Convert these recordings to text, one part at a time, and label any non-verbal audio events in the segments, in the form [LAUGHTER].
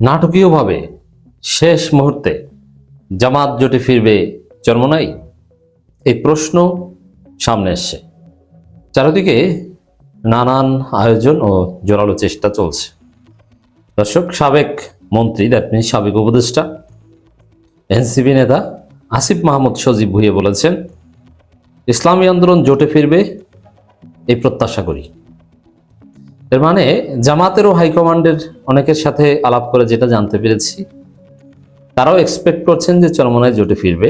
নাটকীয়ভাবে শেষ মুহূর্তে জামাত জোটে ফিরবে চরমনাই? এই প্রশ্ন সামনে এসছে। চারিদিকে নানান আয়োজন ও জোরালো চেষ্টা চলছে। দর্শক, সাবেক মন্ত্রী, দ্যাট মিনস সাবেক উপদেষ্টা, এনসিপি নেতা আসিফ মাহমুদ সজীব ভুইয়ে বলেছেন, ইসলামী আন্দোলন জোটে ফিরবে, এই প্রত্যাশা করি। এর মানে জামাতেরও হাইকমান্ডের অনেকের সাথে আলাপ করে যেটা জানতে পেরেছি, তারাও এক্সপেক্ট করছেন যে চরমনায় জোটে ফিরবে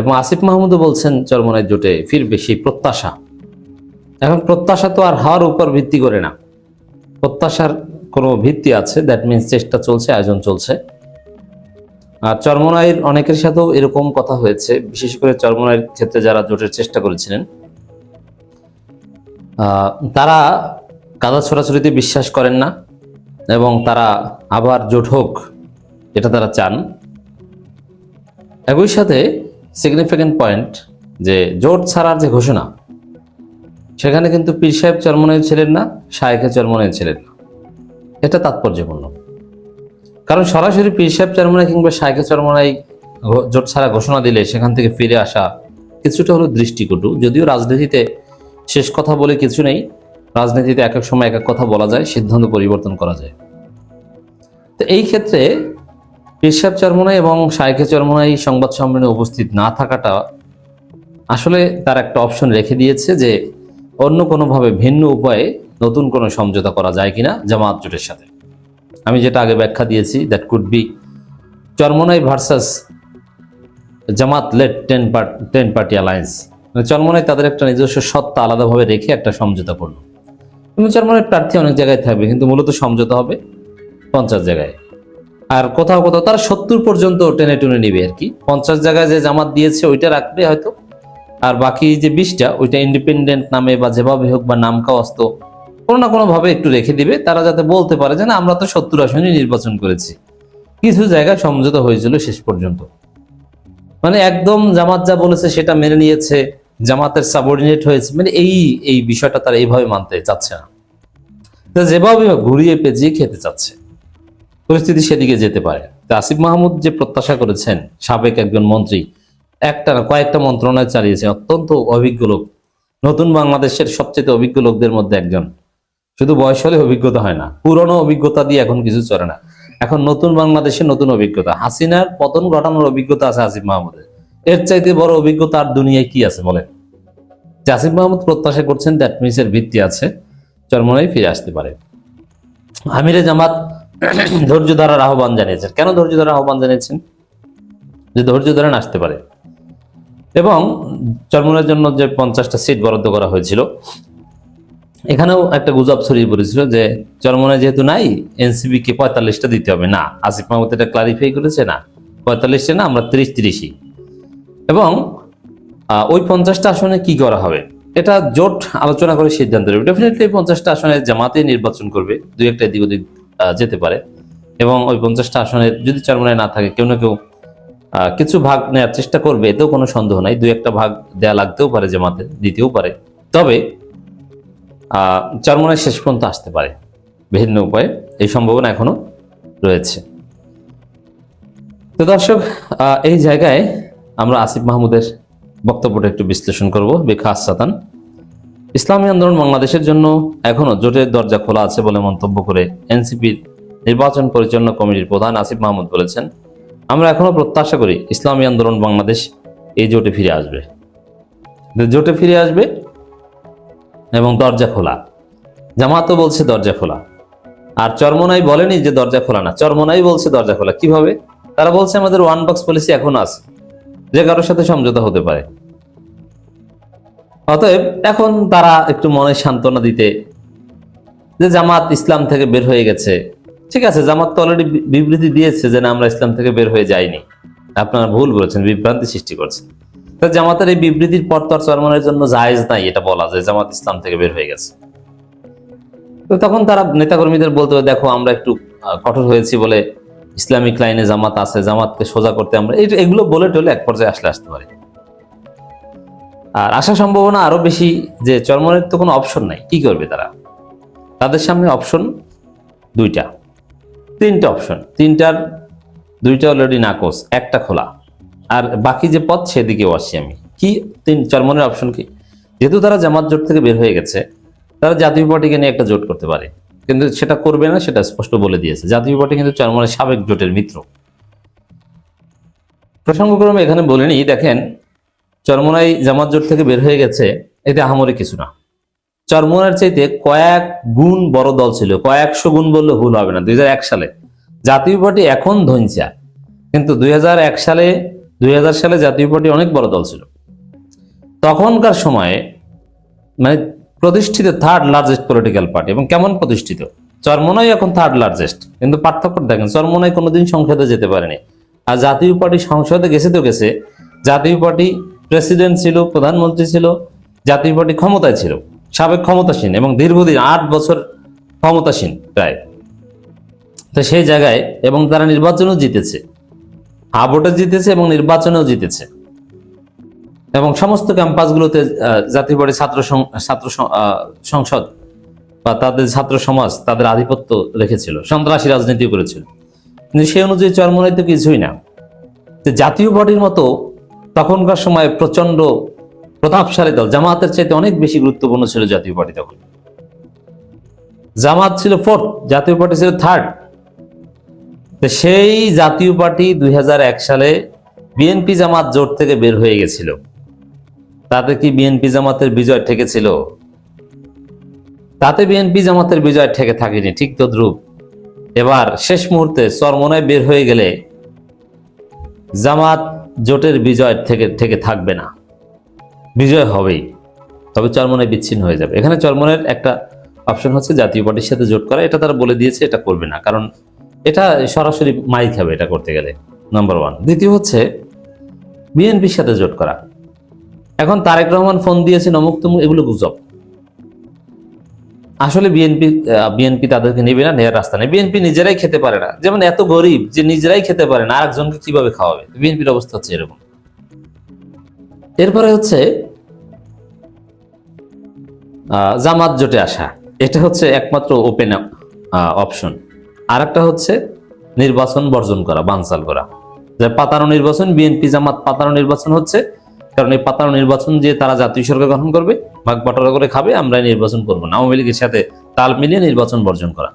এবং আসিফ মাহমুদও বলছেন চরমনায় জোটে ফিরবে সেই প্রত্যাশা। এখন প্রত্যাশা তো আর হওয়ার উপর ভিত্তি করে না। প্রত্যাশার কোনো ভিত্তি আছে দ্যাট মিনস চেষ্টা চলছে, আয়োজন চলছে। আর চরমনাইয়ের অনেকের সাথেও এরকম কথা হয়েছে, বিশেষ করে চরমনাইয়ের ক্ষেত্রে যারা জোটের চেষ্টা করেছিলেন তারা কাদা ছোড়াছড়িতে বিশ্বাস করেন না এবং তারা আবার জোট হোক এটা তারা চান। একই সাথে সিগনিফিক্যান্ট পয়েন্ট যে জোট ছাড়ার যে ঘোষণা, সেখানে কিন্তু পীর সাহেব চরমনের ছিলেন না, শায়েখে চরমনের ছিলেন না। এটা তাৎপর্যপূর্ণ। কারণ সরাসরি পীর সাহেব চরমনাই কিংবা শায়েখে চরমনাই জোট ছাড়া ঘোষণা দিলে সেখান থেকে ফিরে আসা কিছুটা হলো দৃষ্টিকটু, যদিও রাজনীতিতে শেষ কথা বলে কিছু নেই। রাজনীতিতে এক এক সময় এক এক কথা বলা যায়, সিদ্ধান্ত পরিবর্তন করা যায়। তো এই ক্ষেত্রে পেশাব চরমনাই এবং শাইখে চরমনাই সংবাদ সম্মেলনে উপস্থিত না থাকাটা আসলে তার একটা অপশন রেখে দিয়েছে যে অন্য কোনোভাবে ভিন্ন উপায়ে নতুন কোনো সমঝোতা করা যায় কিনা জামাত জোটের সাথে। আমি যেটা আগে ব্যাখ্যা দিয়েছি that could be Charmonai versus Jamaat let ten part ten party alliance মানে চরমনাই তাদের একটা নিজস্ব সত্তা আলাদাভাবে রেখে একটা সমঝোতা করল। কিন্তু চরমনাই প্রার্থী অনেক জায়গায় থাকবে, কিন্তু মূলত সমঝোতা হবে পঞ্চাশ জায়গায়। আর কোথাও কোথাও তারা সত্তর পর্যন্ত টেনে টুনে নিবে আর কি। পঞ্চাশ জায়গায় যে জামাত দিয়েছে, ওইটা রাখবে হয়তো। আর বাকি যে বিশটা, ওইটা ইন্ডিপেন্ডেন্ট নামে বা যেভাবে হোক বা নাম কাওয়াস্ত কোনো না কোনোভাবে একটু রেখে দিবে। তারা যাতে বলতে পারে যে, না, আমরা তো সত্তর আসনই নির্বাচন করেছি। কিছু জায়গায় সমঝোতা হয়েছিল শেষ পর্যন্ত। মানে একদম জামাত যা বলেছে, সেটা মেনে নিয়েছে। জামাতের সাবঅর্ডিনেট হয়েছে মানে এই এই বিষয়টা তারা এইভাবে মানতে চাচ্ছে না। যেভাবে ঘুরিয়ে পেঁচিয়ে খেতে চাচ্ছে। পরিস্থিতি সেদিকে যেতে পারে। আসিফ মাহমুদ যে প্রত্যাশা করেছেন, সাবেক একজন মন্ত্রী, একটা না, কয়েকটা মন্ত্রণালয় চালিয়েছে, অত্যন্ত অভিজ্ঞ লোক। নতুন বাংলাদেশের সবচেয়ে অভিজ্ঞ লোকদের মধ্যে একজন। শুধু বয়স হলে অভিজ্ঞতা হয় না, পুরনো অভিজ্ঞতা দিয়ে এখন কিছু চলে না। এখন নতুন বাংলাদেশের নতুন অভিজ্ঞতা। হাসিনার পতন ঘটানোর অভিজ্ঞতা আছে আসিফ মাহমুদের। এর চাইতে বড় অভিজ্ঞতা আর দুনিয়ায় কি আছে বলেন? আসিফ মাহমুদ প্রত্যাশা করছেন দ্যাট মিনসের ভিত্তি আছে, চরমনাই ফিরে আসতে পারে। আমিরে জামাত [CLEARS THROAT] ধৈর্য ধরার আহ্বান জানিয়েছেন। কেন ধৈর্য ধরার আহ্বান জানিয়েছেন? যে ধৈর্য ধরে আসতে পারে। এবং চরমনের জন্য যে পঞ্চাশটা সিট বরাদ্দ করা হয়েছিল, এখানেও একটা গুজব ছড়িয়ে পড়েছিল যে চরমনে যেহেতু নাই এনসিবি কে পঁয়তাল্লিশটা দিতে হবে। না, আসিফ মাহমুদ এটা ক্লারিফাই করেছে না। পঁয়তাল্লিশটা না, আমরা তিরিশ তিরিশই। এবং ওই পঞ্চাশটা আসনে কি করা হবে? এটা জোট আলোচনা করে সিদ্ধান্ত নেবে। ডেফিনেটলি পঞ্চাশটা আসনে জামাতে নির্বাচন করবে, দুই একটা এদিক ওদিক যেতে পারে। এবং ওই পঞ্চাশটা আসনে যদি চরমনায় না থাকে, কেউ না কেউ কিছু ভাগ নেওয়ার চেষ্টা করবে, এতেও কোনো সন্দেহ নাই। দুই একটা ভাগ দেয়া লাগতেও পারে জামাতে, দিতেও পারে। তবে চরমনায় শেষ পর্যন্ত আসতে পারে, ভিন্ন উপায়ে। এই সম্ভাবনা এখনও রয়েছে। তো দর্শক এই জায়গায় আমরা আসিফ মাহমুদের বক্তব্যটা একটু বিশ্লেষণ করব বেখাস সাতান ইসলামী আন্দোলন বাংলাদেশের জন্য এখনও জোটের দরজা খোলা আছে বলে মন্তব্য করে এনসিপির নির্বাচন পরিচালনা কমিটির প্রধান আসিফ মাহমুদ বলেছেন, আমরা এখনও প্রত্যাশা করি ইসলামী আন্দোলন বাংলাদেশ এই জোটে ফিরে আসবে। জোটে ফিরে আসবে এবং দরজা খোলা। জামাতও বলছে দরজা খোলা। আর চরমনাই বলেনি যে দরজা খোলা না। চরমনাই বলছে দরজা খোলা। কীভাবে? তারা বলছে আমাদের ওয়ান বক্স পলিসি এখন আছে। যে কারোর সাথে সমঝোতা হতে পারে। অতএব এখন তারা একটু মনে সান্ত্বনা দিতে যে জামাত ইসলাম থেকে বের হয়ে গেছে। ঠিক আছে, জামাত তো অলরেডি বিবৃতি দিয়েছে যে না, আমরা ইসলাম থেকে বের হয়ে যাইনি। আপনারা ভুল বলেছেন, বিভ্রান্তি সৃষ্টি করছেন তা জামাতের এই বিবৃতির পর তো চরমনের জন্য জায়েজ নাই এটা বলা যায় জামাত ইসলাম থেকে বের হয়ে গেছে। তো তখন তারা নেতাকর্মীদের বলতে, দেখো, আমরা একটু কঠোর হয়েছি বলে ইসলামিক লাইনে জামাত আছে, জামাতকে সোজা করতে আমরা এগুলো বলে টলে এক পর্যায়ে আসলে আসতে পারে। আর আসার সম্ভাবনা আরও বেশি যে চরমনের তো কোনো অপশন নাই। কি করবে তারা? তাদের সামনে অপশন দুইটা। তিনটা অপশন তিনটার দুইটা অলরেডি নাকচ, একটা খোলা। আর বাকি যে পথ সেদিকেও আসছি আমি। কি তিন চর্মনের অপশন কি? যেহেতু তারা জামাত জোট থেকে বের হয়ে গেছে, তারা জাতীয় পার্টিকে নিয়ে একটা জোট করতে পারে। কিন্তু সেটা করবে না, সেটা স্পষ্ট বলে দিয়েছে। জাতীয় পার্টি কিন্তু চরমনের সাবেক জোটের মিত্র। প্রসঙ্গক্রমে এখানে বলেনি দেখেন, চরমনাই জামাত জোট থেকে বের হয়ে গেছে, এতে আহামরি কিছু না। চরমনার চাইতে কয়েক গুণ বড় দল ছিল, কয়েকশো গুণ বললে ভুল হবে না, দুই হাজার এক সালে। জাতীয় পার্টি এখন ধনচা কিন্তু দুই হাজার এক সালে, দুই হাজার সালে জাতীয় পার্টি অনেক বড় দল ছিল। তখনকার সময়ে মানে প্রতিষ্ঠিত থার্ড লার্জেস্ট পলিটিক্যাল পার্টি এবং কেমন প্রতিষ্ঠিত? চরমনাই এখন থার্ড লার্জেস্ট কিন্তু পার্থক্য দেখেন, চরমনাই কোনোদিন সংসদে যেতে পারেনি। আর জাতীয় পার্টি সংসদে গেছে তো গেছে। জাতীয় পার্টি প্রেসিডেন্ট ছিল, প্রধানমন্ত্রী ছিল, জাতীয় পার্টি ক্ষমতায় ছিল। সাবেক ক্ষমতাসীন এবং দীর্ঘদিন আট বছর ক্ষমতাসীন প্রায়। তো সেই জায়গায় এবং তারা নির্বাচনও জিতেছে। হা ভোটে জিতেছে এবং নির্বাচনেও জিতেছে। এবং সমস্ত ক্যাম্পাসগুলোতে জাতীয় পার্টি ছাত্র ছাত্র সংসদ বা তাদের ছাত্র সমাজ তাদের আধিপত্য রেখেছিল, সন্ত্রাসী রাজনীতি করেছিল। কিন্তু সেই অনুযায়ী চরমনাই তো কিছুই না। যে জাতীয় পার্টির মতো তখনকার সময় প্রচণ্ড প্রতাপশালী দল জামাতের চাইতে অনেক বেশি গুরুত্বপূর্ণ ছিল জাতীয় পার্টি তখন। জামাত ছিল ফোর্থ জাতীয় পার্টি ছিল থার্ড সেই জাতীয় পার্টি দুই হাজার এক সালে বিএনপি জামাত জোট থেকে বের হয়ে গেছিল। তাতে কি বিএনপি জামাতের বিজয় ঠেকেছিল? তাতে বিএনপি জামাতের বিজয় ঠেকে থাকেনি, ঠিক তো ধ্রুব এবার শেষ মুহূর্তে চরমনায় বের হয়ে গেলে জামাত জোটের বিজয় থেকে থেকে থাকবে না। বিজয় হবেই। তবে চরমনায় বিচ্ছিন্ন হয়ে যাবে। এখানে চরমনের একটা অপশন হচ্ছে জাতীয় পার্টির সাথে জোট করা। এটা তারা বলে দিয়েছে, এটা করবে না। কারণ এটা সরাসরি মাই খাবে এটা করতে গেলে নাম্বার ওয়ান দ্বিতীয় হচ্ছে বিএনপির সাথে জোট করা। এখন তারেক রহমান ফোন দিয়েছেন, অমুক তমুক, এগুলো গুজব। আসলে বিএনপি বিএনপি তাদেরকে নেবে না নেওয়ার রাস্তা নেই। বিএনপি নিজেরাই খেতে পারে না। যেমন এত গরিব যে নিজেরাই খেতে পারে না, আরেকজনকে কীভাবে খাওয়াবে? বিএনপির অবস্থা হচ্ছে এরকম। এরপরে হচ্ছে জামাত জোটে আসা। এটা হচ্ছে একমাত্র ওপেন অপশন আর একটা হচ্ছে নির্বাচন বর্জন করা, বানচাল করা। যে পাতানো নির্বাচন বিএনপি জামাত পাতানো নির্বাচন হচ্ছে কারণ এই পাতানো নির্বাচন যে তারা জাতীয় সরকার গঠন করবে, ভাগ করে খাবে আমরা নির্বাচন করব না। আওয়ামী লীগের সাথে তাল মিলিয়ে নির্বাচন বর্জন করা।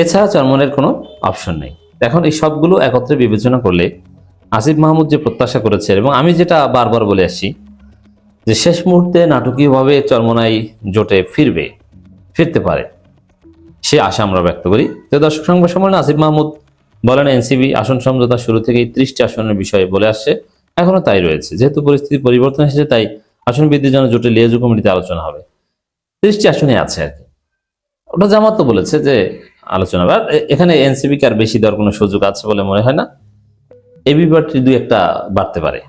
এছাড়া চরমনের কোনো অপশন নেই। এখন এই সবগুলো একত্রে বিবেচনা করলে আসিফ মাহমুদ যে প্রত্যাশা করেছে এবং আমি যেটা বারবার বলে আসছি যে শেষ মুহূর্তে নাটকীয়ভাবে চরমনাই জোটে ফিরবে, ফিরতে পারে, সে আশা আমরা ব্যক্ত করি। তো দর্শক সংবাদ সম্মেলনে আসিফ মাহমুদ বলেন এনসিবি আসন সমঝোতা শুরু থেকেই ত্রিশটি আসনের বিষয়ে বলে আসছে। এখনও তাই রয়েছে। যেহেতু পরিস্থিতি পরিবর্তন এসেছে, তাই আসন বৃদ্ধির জন্য জোটে লিয়াজু কমিটিতে আলোচনা হবে। ত্রিশটি আসনে আছে আর কি। ওটা জামাত তো বলেছে যে আলোচনা। আর এখানে এনসিবি কে আর বেশি দেওয়ার কোনো সুযোগ আছে বলে মনে হয় না। এবি পার্টি দুই একটা বাড়তে পারে।